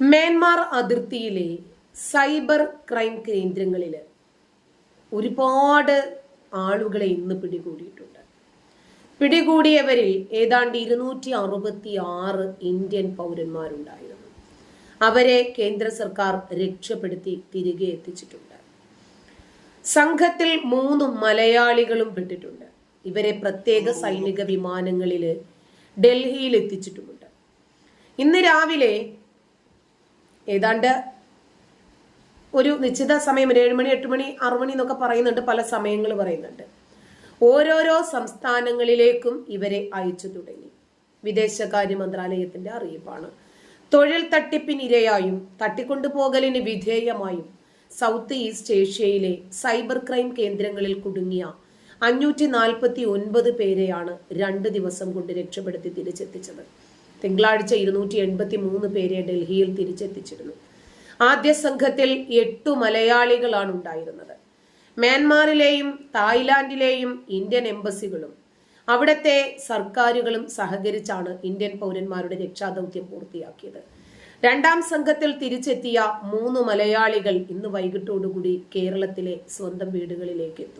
Myanmar അതിർത്തിയിലെ cyber crime കേന്ദ്രങ്ങളിൽ ഒരുപാട് ആളുകളെ ഇന്ന് പിടികൂടിയിട്ടുണ്ട്. പിടികൂടിയവരിൽ ഏതാണ്ട് ഇരുന്നൂറ്റി അറുപത്തി ആറ് ഇന്ത്യൻ പൗരന്മാരുണ്ടായിരുന്നു. അവരെ കേന്ദ്ര സർക്കാർ രക്ഷപ്പെടുത്തി തിരികെ എത്തിച്ചിട്ടുണ്ട്. സംഘത്തിൽ മൂന്ന് മലയാളികളും പെട്ടിട്ടുണ്ട്. ഇവരെ പ്രത്യേക സൈനിക വിമാനങ്ങളിൽ ഡൽഹിയിൽ എത്തിച്ചിട്ടുമുണ്ട്. ഇന്ന് രാവിലെ ഏതാണ്ട് ഒരു നിശ്ചിത സമയം ഒരു ഏഴുമണി എട്ട് മണി ആറു മണി എന്നൊക്കെ പറയുന്നുണ്ട് പല സമയങ്ങൾ പറയുന്നുണ്ട്. ഓരോരോ സംസ്ഥാനങ്ങളിലേക്കും ഇവരെ അയച്ചു തുടങ്ങി. വിദേശകാര്യ മന്ത്രാലയത്തിന്റെ അറിയിപ്പാണ്. തൊഴിൽ തട്ടിപ്പിനിരയായും തട്ടിക്കൊണ്ടുപോകലിന് വിധേയമായും സൗത്ത് ഈസ്റ്റ് ഏഷ്യയിലെ സൈബർ ക്രൈം കേന്ദ്രങ്ങളിൽ കുടുങ്ങിയ അഞ്ഞൂറ്റി നാൽപ്പത്തി ഒൻപത് പേരെയാണ് രണ്ട് ദിവസം കൊണ്ട് രക്ഷപ്പെടുത്തി തിരിച്ചെത്തിച്ചത്. തിങ്കളാഴ്ച ഇരുന്നൂറ്റി എൺപത്തി മൂന്ന് പേരെ ഡൽഹിയിൽ തിരിച്ചെത്തിച്ചിരുന്നു. ആദ്യ സംഘത്തിൽ എട്ടു മലയാളികളാണ് ഉണ്ടായിരുന്നത്. മ്യാൻമാറിലെയും തായ്ലാന്റിലെയും ഇന്ത്യൻ എംബസികളും അവിടത്തെ സർക്കാരുകളും സഹകരിച്ചാണ് ഇന്ത്യൻ പൗരന്മാരുടെ രക്ഷാദൗത്യം പൂർത്തിയാക്കിയത്. രണ്ടാം സംഘത്തിൽ തിരിച്ചെത്തിയ മൂന്ന് മലയാളികൾ ഇന്ന് വൈകിട്ടോടുകൂടി കേരളത്തിലെ സ്വന്തം വീടുകളിലേക്ക് എത്തും.